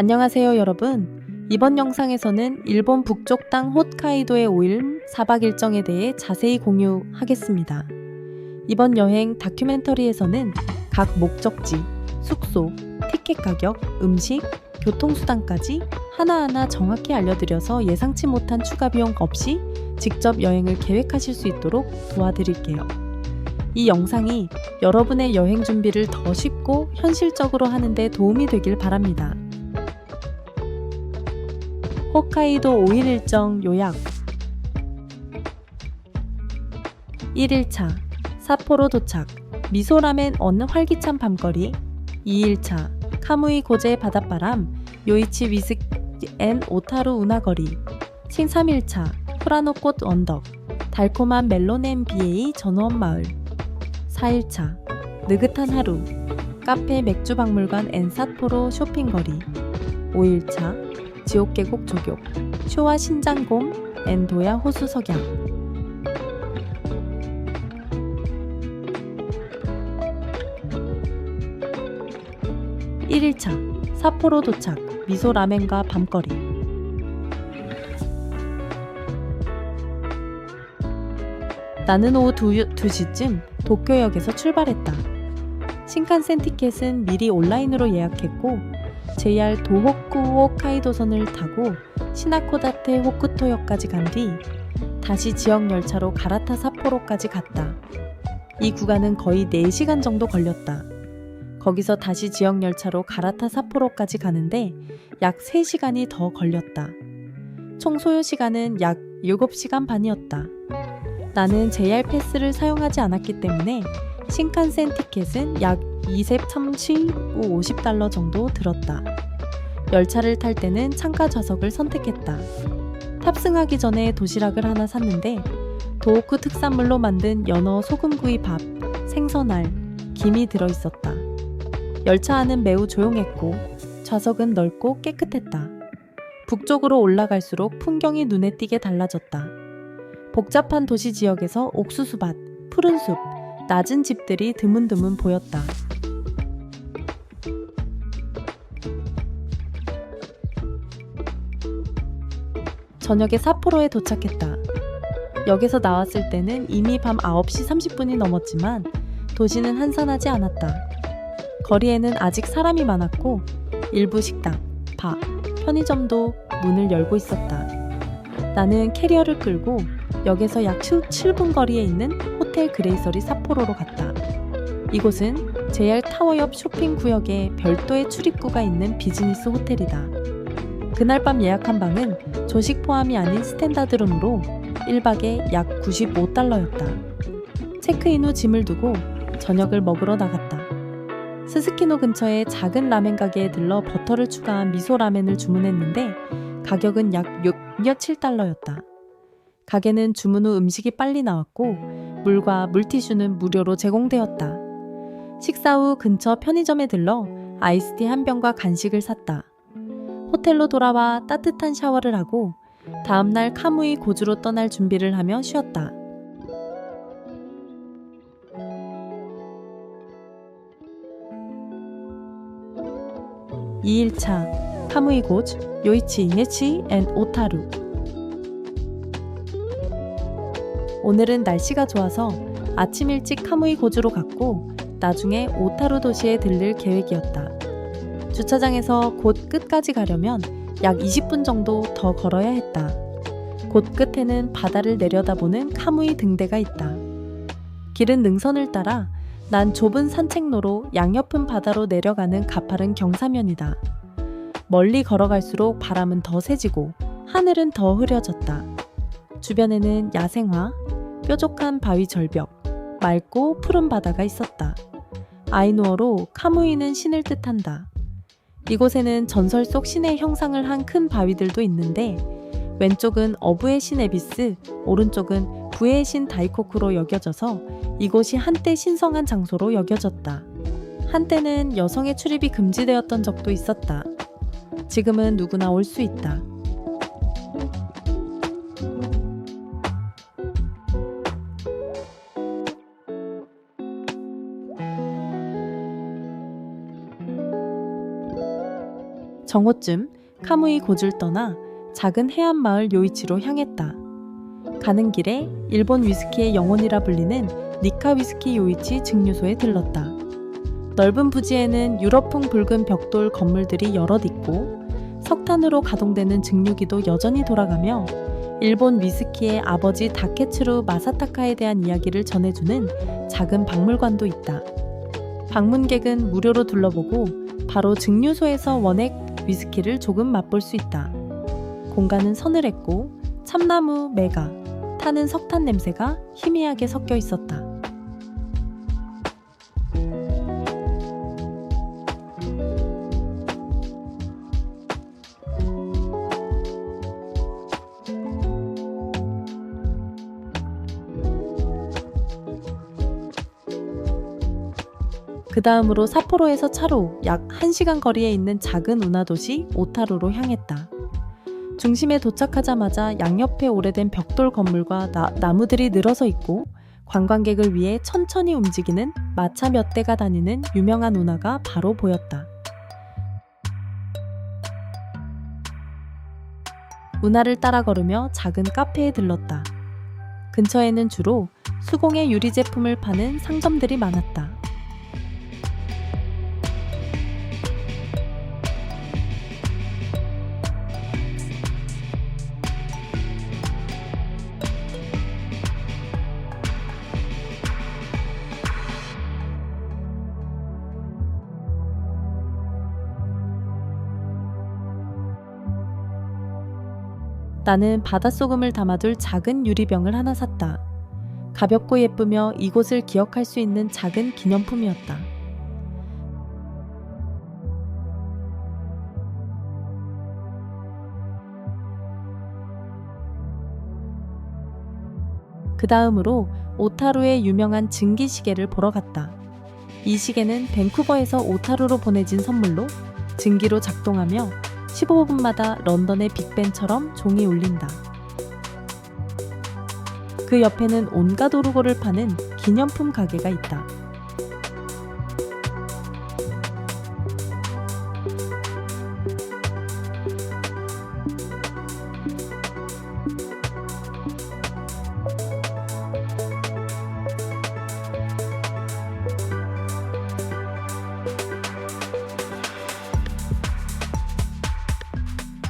안녕하세요 여러분. 이번 영상에서는 일본 북쪽 땅 홋카이도의 5일 4박 일정에 대해 자세히 공유하겠습니다. 이번 여행 다큐멘터리에서는 각 목적지, 숙소, 티켓 가격, 음식, 교통수단까지 하나하나 정확히 알려드려서 예상치 못한 추가 비용 없이 직접 여행을 계획하실 수 있도록 도와드릴게요. 이 영상이 여러분의 여행 준비를 더 쉽고 현실적으로 하는데 도움이 되길 바랍니다. 홋카이도 5일 일정 요약. 1일차 사포로 도착. 미소라멘 어느 활기찬 밤거리. 2일차 카무이 고제 바닷바람 요이치 위스키 앤 오타루 운하거리. 신 3일차 프라노꽃 언덕. 달콤한 멜로넨 비에이 전원 마을. 4일차 느긋한 하루. 카페 맥주 박물관 앤 사포로 쇼핑거리. 5일차 지옥 계곡 조교 쇼와 신장곰 앤 도야 호수 석양 1일차 사포로 도착 미소 라멘과 밤거리 나는 오후 2, 2시쯤 도쿄역에서 출발했다. 신칸센 티켓은 미리 온라인으로 예약했고 JR 도호쿠 홋카이도선을 타고 시나코다테 호쿠토역까지 간 뒤 다시 지역 열차로 가라타 사포로까지 갔다. 이 구간은 거의 4시간 정도 걸렸다. 거기서 다시 지역 열차로 가라타 사포로까지 가는데 약 3시간이 더 걸렸다. 총 소요 시간은 약 7시간 반이었다. 나는 JR 패스를 사용하지 않았기 때문에 신칸센 티켓은 약 2세 3,50달러 정도 들었다. 열차를 탈 때는 창가 좌석을 선택했다. 탑승하기 전에 도시락을 하나 샀는데 도호쿠 특산물로 만든 연어 소금구이 밥, 생선알, 김이 들어있었다. 열차 안은 매우 조용했고 좌석은 넓고 깨끗했다. 북쪽으로 올라갈수록 풍경이 눈에 띄게 달라졌다. 복잡한 도시 지역에서 옥수수밭, 푸른 숲, 낮은 집들이 드문드문 보였다. 저녁에 사포로에 도착했다. 역에서 나왔을 때는 이미 밤 9시 30분이 넘었지만 도시는 한산하지 않았다. 거리에는 아직 사람이 많았고 일부 식당, 바, 편의점도 문을 열고 있었다. 나는 캐리어를 끌고 역에서 약 7분 거리에 있는 호텔 그레이서리 사포로로 갔다. 이곳은 JR 타워 옆 쇼핑 구역에 별도의 출입구가 있는 비즈니스 호텔이다. 그날 밤 예약한 방은 조식 포함이 아닌 스탠다드룸으로 1박에 약 95달러였다. 체크인 후 짐을 두고 저녁을 먹으러 나갔다. 스스키노 근처에 작은 라멘 가게에 들러 버터를 추가한 미소 라멘을 주문했는데 가격은 약 6.7달러였다. 가게는 주문 후 음식이 빨리 나왔고 물과 물티슈는 무료로 제공되었다. 식사 후 근처 편의점에 들러 아이스티 한 병과 간식을 샀다. 호텔로 돌아와 따뜻한 샤워를 하고 다음날 카무이 고주로 떠날 준비를 하며 쉬었다. (2일차) 카무이 고주 요이치 예치 앤 오타루 오늘은 날씨가 좋아서 아침 일찍 카무이 고주로 갔고 나중에 오타루 도시에 들릴 계획이었다. 주차장에서 곧 끝까지 가려면 약 20분 정도 더 걸어야 했다. 곧 끝에는 바다를 내려다보는 카무이 등대가 있다. 길은 능선을 따라 난 좁은 산책로로 양옆은 바다로 내려가는 가파른 경사면이다. 멀리 걸어갈수록 바람은 더 세지고 하늘은 더 흐려졌다. 주변에는 야생화, 뾰족한 바위 절벽, 맑고 푸른 바다가 있었다. 아이누어로 카무이는 신을 뜻한다. 이곳에는 전설 속 신의 형상을 한 큰 바위들도 있는데 왼쪽은 어부의 신 에비스, 오른쪽은 부의 신 다이코쿠로 여겨져서 이곳이 한때 신성한 장소로 여겨졌다. 한때는 여성의 출입이 금지되었던 적도 있었다. 지금은 누구나 올 수 있다. 정오쯤 카무이 고주를 떠나 작은 해안 마을 요이치로 향했다. 가는 길에 일본 위스키의 영혼이라 불리는 니카 위스키 요이치 증류소에 들렀다. 넓은 부지에는 유럽풍 붉은 벽돌 건물들이 여럿 있고 석탄으로 가동되는 증류기도 여전히 돌아가며 일본 위스키의 아버지 다케츠루 마사타카에 대한 이야기를 전해주는 작은 박물관도 있다. 방문객은 무료로 둘러보고 바로 증류소에서 원액 위스키를 조금 맛볼 수 있다. 공간은 서늘했고 참나무, 매가, 타는 석탄 냄새가 희미하게 섞여 있었다. 그 다음으로 사포로에서 차로 약 1시간 거리에 있는 작은 운하 도시 오타루로 향했다. 중심에 도착하자마자 양옆에 오래된 벽돌 건물과 나, 나무들이 늘어서 있고 관광객을 위해 천천히 움직이는 마차 몇 대가 다니는 유명한 운하가 바로 보였다. 운하를 따라 걸으며 작은 카페에 들렀다. 근처에는 주로 수공예 유리 제품을 파는 상점들이 많았다. 나는 바닷소금을 담아둘 작은 유리병을 하나 샀다. 가볍고 예쁘며 이곳을 기억할 수 있는 작은 기념품이었다. 그 다음으로 오타루의 유명한 증기 시계를 보러 갔다. 이 시계는 밴쿠버에서 오타루로 보내진 선물로 증기로 작동하며 15분마다 런던의 빅벤처럼 종이 울린다. 그 옆에는 온갖 오르고를 파는 기념품 가게가 있다.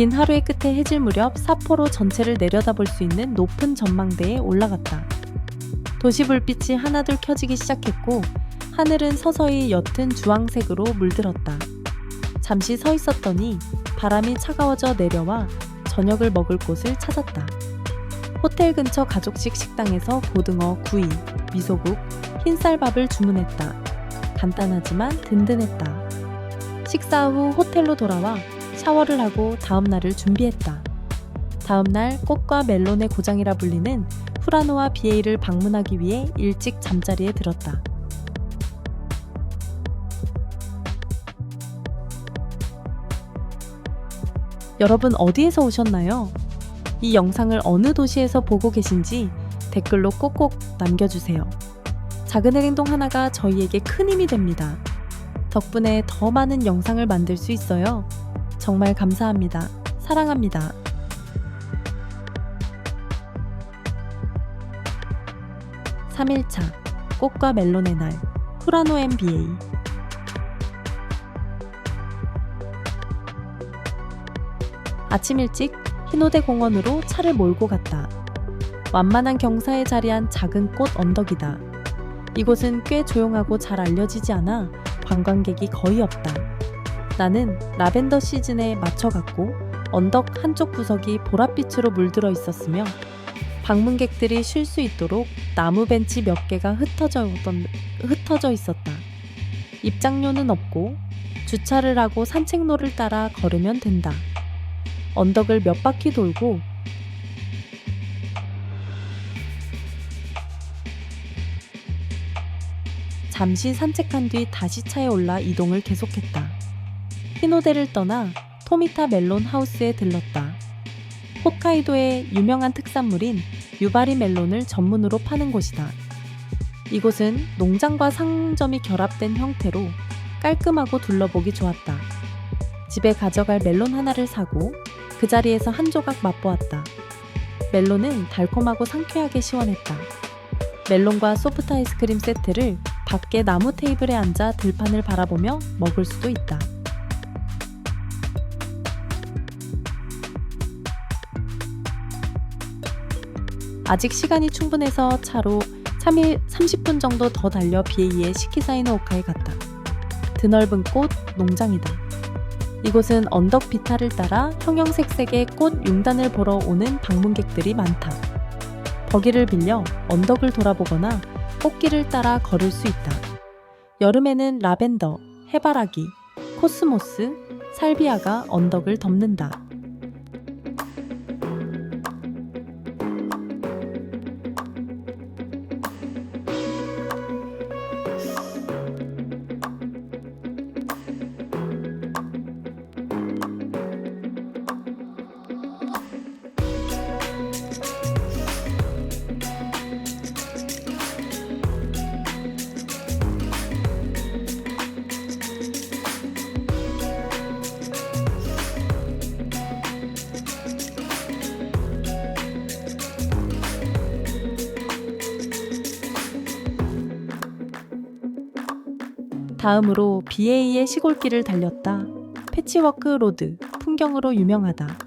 긴 하루의 끝에 해질 무렵 사포로 전체를 내려다볼 수 있는 높은 전망대에 올라갔다. 도시 불빛이 하나둘 켜지기 시작했고 하늘은 서서히 옅은 주황색으로 물들었다. 잠시 서 있었더니 바람이 차가워져 내려와 저녁을 먹을 곳을 찾았다. 호텔 근처 가족식 식당에서 고등어, 구이, 미소국, 흰쌀밥을 주문했다. 간단하지만 든든했다. 식사 후 호텔로 돌아와 샤워를 하고 다음 날을 준비했다. 다음 날 꽃과 멜론의 고장이라 불리는 후라노와 비에이를 방문하기 위해 일찍 잠자리에 들었다. 여러분 어디에서 오셨나요? 이 영상을 어느 도시에서 보고 계신지 댓글로 꼭꼭 남겨주세요. 작은 행동 하나가 저희에게 큰 힘이 됩니다. 덕분에 더 많은 영상을 만들 수 있어요. 정말 감사합니다. 사랑합니다. (3일차) 꽃과 멜론의 날 후라노 MBA 아침 일찍 흰호대 공원으로 차를 몰고 갔다. 완만한 경사에 자리한 작은 꽃 언덕이다. 이곳은 꽤 조용하고 잘 알려지지 않아 관광객이 거의 없다. 나는 라벤더 시즌에 맞춰갔고 언덕 한쪽 구석이 보랏빛으로 물들어 있었으며 방문객들이 쉴 수 있도록 나무 벤치 몇 개가 흩어져, 있던, 흩어져 있었다. 입장료는 없고 주차를 하고 산책로를 따라 걸으면 된다. 언덕을 몇 바퀴 돌고 잠시 산책한 뒤 다시 차에 올라 이동을 계속했다. 히노대를 떠나 토미타 멜론 하우스에 들렀다. 홋카이도의 유명한 특산물인 유바리 멜론을 전문으로 파는 곳이다. 이곳은 농장과 상점이 결합된 형태로 깔끔하고 둘러보기 좋았다. 집에 가져갈 멜론 하나를 사고 그 자리에서 한 조각 맛보았다. 멜론은 달콤하고 상쾌하게 시원했다. 멜론과 소프트 아이스크림 세트를 밖에 나무 테이블에 앉아 들판을 바라보며 먹을 수도 있다. 아직 시간이 충분해서 차로 3일 30분 정도 더 달려 BA의 시키사이노 오카에 갔다. 드넓은 꽃 농장이다. 이곳은 언덕 비탈을 따라 형형색색의 꽃 융단을 보러 오는 방문객들이 많다. 버기를 빌려 언덕을 돌아보거나 꽃길을 따라 걸을 수 있다. 여름에는 라벤더, 해바라기, 코스모스, 살비아가 언덕을 덮는다. 다음으로 BA의 시골길을 달렸다. 패치워크 로드, 풍경으로 유명하다.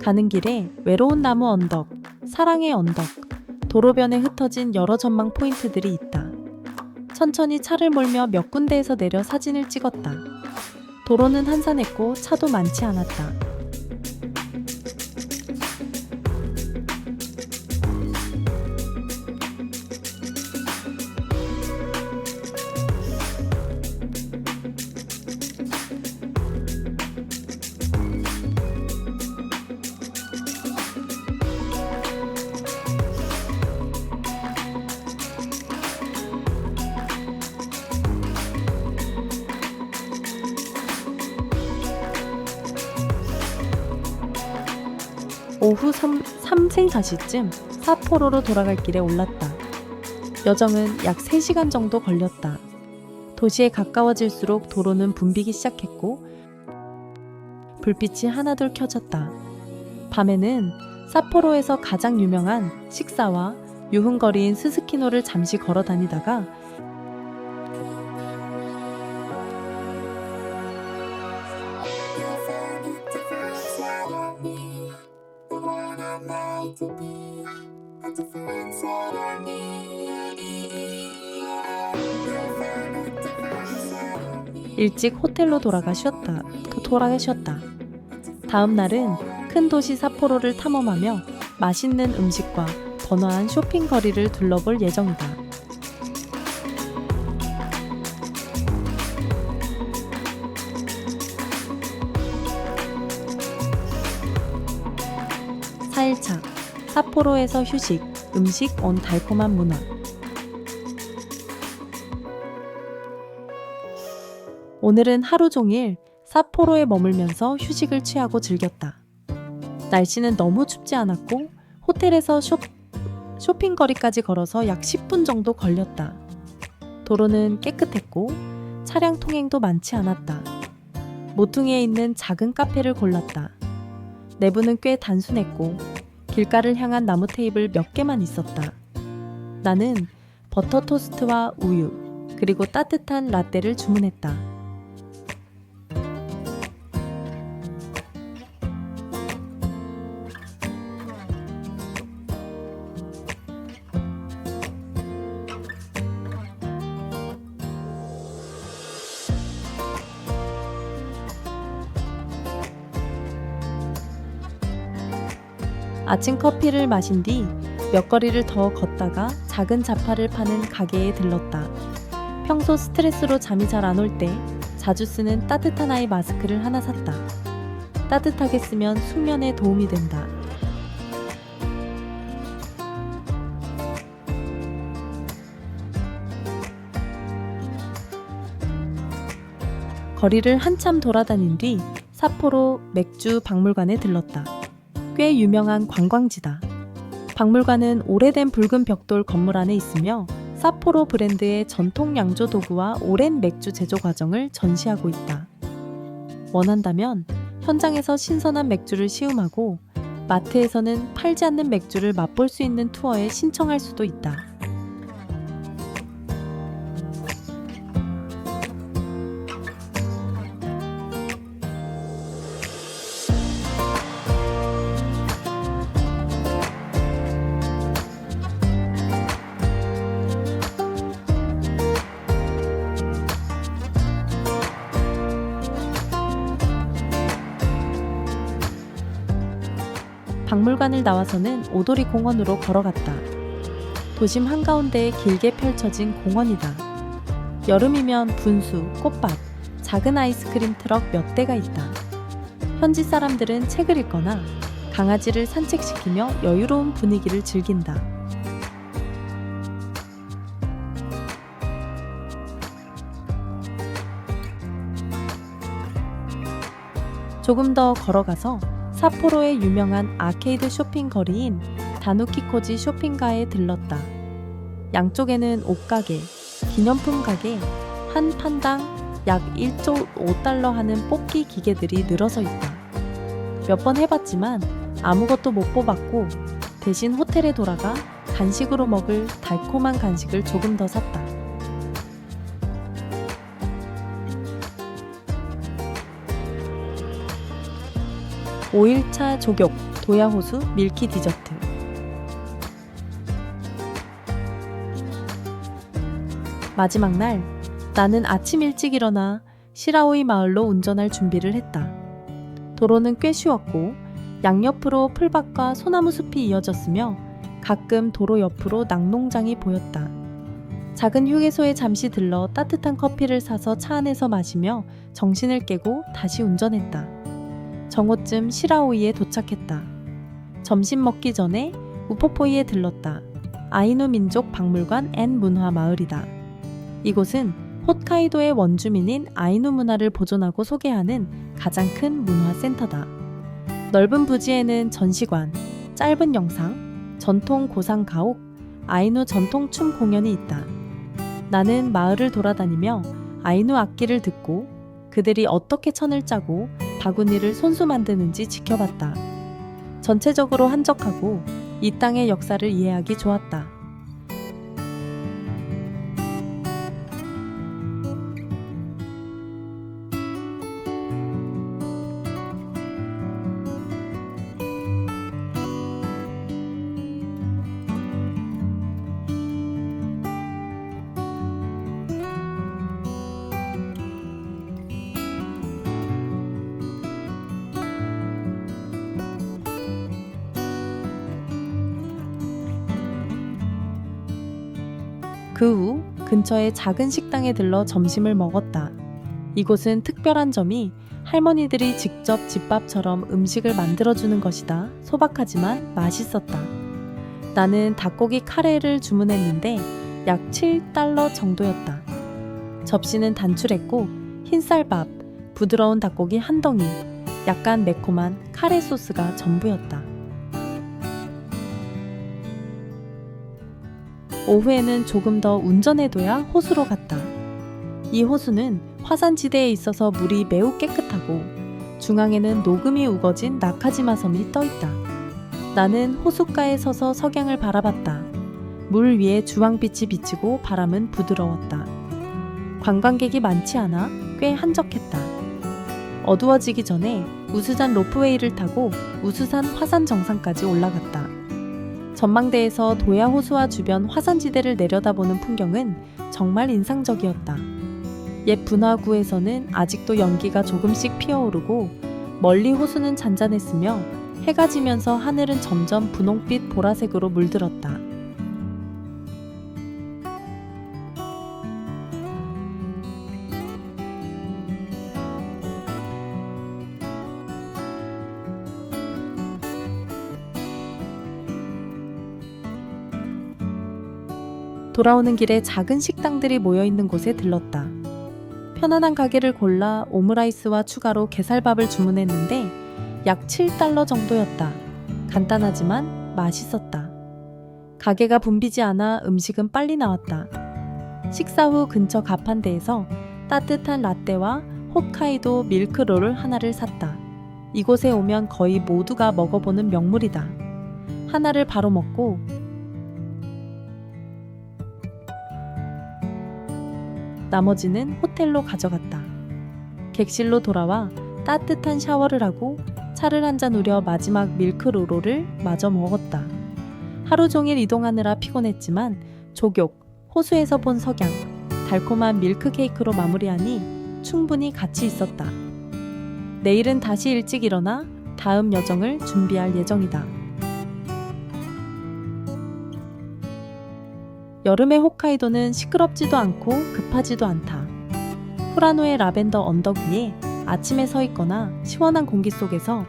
가는 길에 외로운 나무 언덕, 사랑의 언덕, 도로변에 흩어진 여러 전망 포인트들이 있다. 천천히 차를 몰며 몇 군데에서 내려 사진을 찍었다. 도로는 한산했고 차도 많지 않았다. 오후 3, 3생 4시쯤 사포로로 돌아갈 길에 올랐다. 여정은 약 3시간 정도 걸렸다. 도시에 가까워질수록 도로는 붐비기 시작했고 불빛이 하나둘 켜졌다. 밤에는 사포로에서 가장 유명한 식사와 유흥거리인 스스키노를 잠시 걸어 다니다가 일찍 호텔로 돌아가 쉬었다. 돌아가 쉬었다. 다음 날은 큰 도시 사포로를 탐험하며 맛있는 음식과 번화한 쇼핑 거리를 둘러볼 예정이다. 사포로에서 휴식, 음식 온 달콤한 문화. 오늘은 하루 종일 사포로에 머물면서 휴식을 취하고 즐겼다. 날씨는 너무 춥지 않았고 호텔에서 쇼, 쇼핑거리까지 걸어서 약 10분 정도 걸렸다. 도로는 깨끗했고 차량 통행도 많지 않았다. 모퉁이에 있는 작은 카페를 골랐다. 내부는 꽤 단순했고 길가를 향한 나무 테이블 몇 개만 있었다. 나는 버터 토스트와 우유, 그리고 따뜻한 라떼를 주문했다. 아침 커피를 마신 뒤 몇 거리를 더 걷다가 작은 잡화를 파는 가게에 들렀다. 평소 스트레스로 잠이 잘 안 올 때 자주 쓰는 따뜻한 아이 마스크를 하나 샀다. 따뜻하게 쓰면 숙면에 도움이 된다. 거리를 한참 돌아다닌 뒤 사포로 맥주 박물관에 들렀다. 꽤 유명한 관광지다. 박물관은 오래된 붉은 벽돌 건물 안에 있으며 사포로 브랜드의 전통 양조 도구와 오랜 맥주 제조 과정을 전시하고 있다. 원한다면 현장에서 신선한 맥주를 시음하고 마트에서는 팔지 않는 맥주를 맛볼 수 있는 투어에 신청할 수도 있다. 박물관을 나와서는 오도리 공원으로 걸어갔다. 도심 한가운데에 길게 펼쳐진 공원이다. 여름이면 분수, 꽃밭, 작은 아이스크림 트럭 몇 대가 있다. 현지 사람들은 책을 읽거나 강아지를 산책시키며 여유로운 분위기를 즐긴다. 조금 더 걸어가서 사포로의 유명한 아케이드 쇼핑 거리인 다누키코지 쇼핑가에 들렀다. 양쪽에는 옷가게, 기념품 가게, 한 판당 약 1조 5달러 하는 뽑기 기계들이 늘어서 있다. 몇 번 해봤지만 아무것도 못 뽑았고 대신 호텔에 돌아가 간식으로 먹을 달콤한 간식을 조금 더 샀다. 오일차 조격, 도야호수, 밀키 디저트. 마지막 날, 나는 아침 일찍 일어나 시라오이 마을로 운전할 준비를 했다. 도로는 꽤 쉬웠고, 양옆으로 풀밭과 소나무 숲이 이어졌으며, 가끔 도로 옆으로 낙농장이 보였다. 작은 휴게소에 잠시 들러 따뜻한 커피를 사서 차 안에서 마시며 정신을 깨고 다시 운전했다. 정오쯤 시라오이에 도착했다. 점심 먹기 전에 우포포이에 들렀다. 아이누 민족 박물관 앤 문화 마을이다. 이곳은 홋카이도의 원주민인 아이누 문화를 보존하고 소개하는 가장 큰 문화 센터다. 넓은 부지에는 전시관, 짧은 영상, 전통 고상 가옥, 아이누 전통 춤 공연이 있다. 나는 마을을 돌아다니며 아이누 악기를 듣고 그들이 어떻게 천을 짜고 바구니를 손수 만드는지 지켜봤다. 전체적으로 한적하고 이 땅의 역사를 이해하기 좋았다. 근처의 작은 식당에 들러 점심을 먹었다. 이곳은 특별한 점이 할머니들이 직접 집밥처럼 음식을 만들어주는 것이다. 소박하지만 맛있었다. 나는 닭고기 카레를 주문했는데 약 7달러 정도였다. 접시는 단출했고 흰쌀밥, 부드러운 닭고기 한 덩이, 약간 매콤한 카레 소스가 전부였다. 오후에는 조금 더 운전해둬야 호수로 갔다. 이 호수는 화산지대에 있어서 물이 매우 깨끗하고 중앙에는 녹음이 우거진 나카지마 섬이 떠 있다. 나는 호숫가에 서서 석양을 바라봤다. 물 위에 주황빛이 비치고 바람은 부드러웠다. 관광객이 많지 않아 꽤 한적했다. 어두워지기 전에 우수산 로프웨이를 타고 우수산 화산 정상까지 올라갔다. 전망대에서 도야 호수와 주변 화산지대를 내려다보는 풍경은 정말 인상적이었다. 옛 분화구에서는 아직도 연기가 조금씩 피어오르고 멀리 호수는 잔잔했으며 해가 지면서 하늘은 점점 분홍빛 보라색으로 물들었다. 돌아오는 길에 작은 식당들이 모여 있는 곳에 들렀다. 편안한 가게를 골라 오므라이스와 추가로 게살밥을 주문했는데 약 7달러 정도였다. 간단하지만 맛있었다. 가게가 붐비지 않아 음식은 빨리 나왔다. 식사 후 근처 가판대에서 따뜻한 라떼와 홋카이도 밀크롤을 하나를 샀다. 이곳에 오면 거의 모두가 먹어보는 명물이다. 하나를 바로 먹고 나머지는 호텔로 가져갔다. 객실로 돌아와 따뜻한 샤워를 하고 차를 한 잔 우려 마지막 밀크로로를 마저 먹었다. 하루 종일 이동하느라 피곤했지만 조격, 호수에서 본 석양, 달콤한 밀크 케이크로 마무리하니 충분히 가치 있었다. 내일은 다시 일찍 일어나 다음 여정을 준비할 예정이다. 여름의 홋카이도는 시끄럽지도 않고 급하지도 않다. 후라노의 라벤더 언덕 위에 아침에 서 있거나 시원한 공기 속에서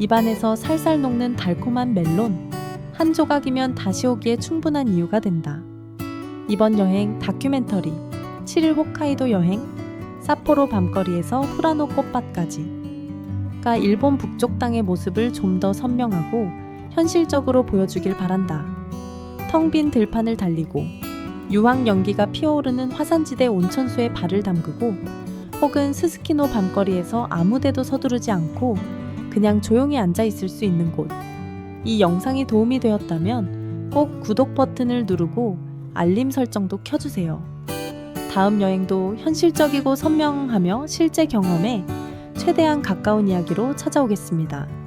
입안에서 살살 녹는 달콤한 멜론 한 조각이면 다시 오기에 충분한 이유가 된다. 이번 여행 다큐멘터리 7일 홋카이도 여행 삿포로 밤거리에서 후라노 꽃밭까지가 일본 북쪽 땅의 모습을 좀 더 선명하고 현실적으로 보여주길 바란다. 텅 빈 들판을 달리고 유황 연기가 피어오르는 화산지대 온천수에 발을 담그고 혹은 스스키노 밤거리에서 아무데도 서두르지 않고 그냥 조용히 앉아 있을 수 있는 곳. 이 영상이 도움이 되었다면 꼭 구독 버튼을 누르고 알림 설정도 켜주세요. 다음 여행도 현실적이고 선명하며 실제 경험에 최대한 가까운 이야기로 찾아오겠습니다.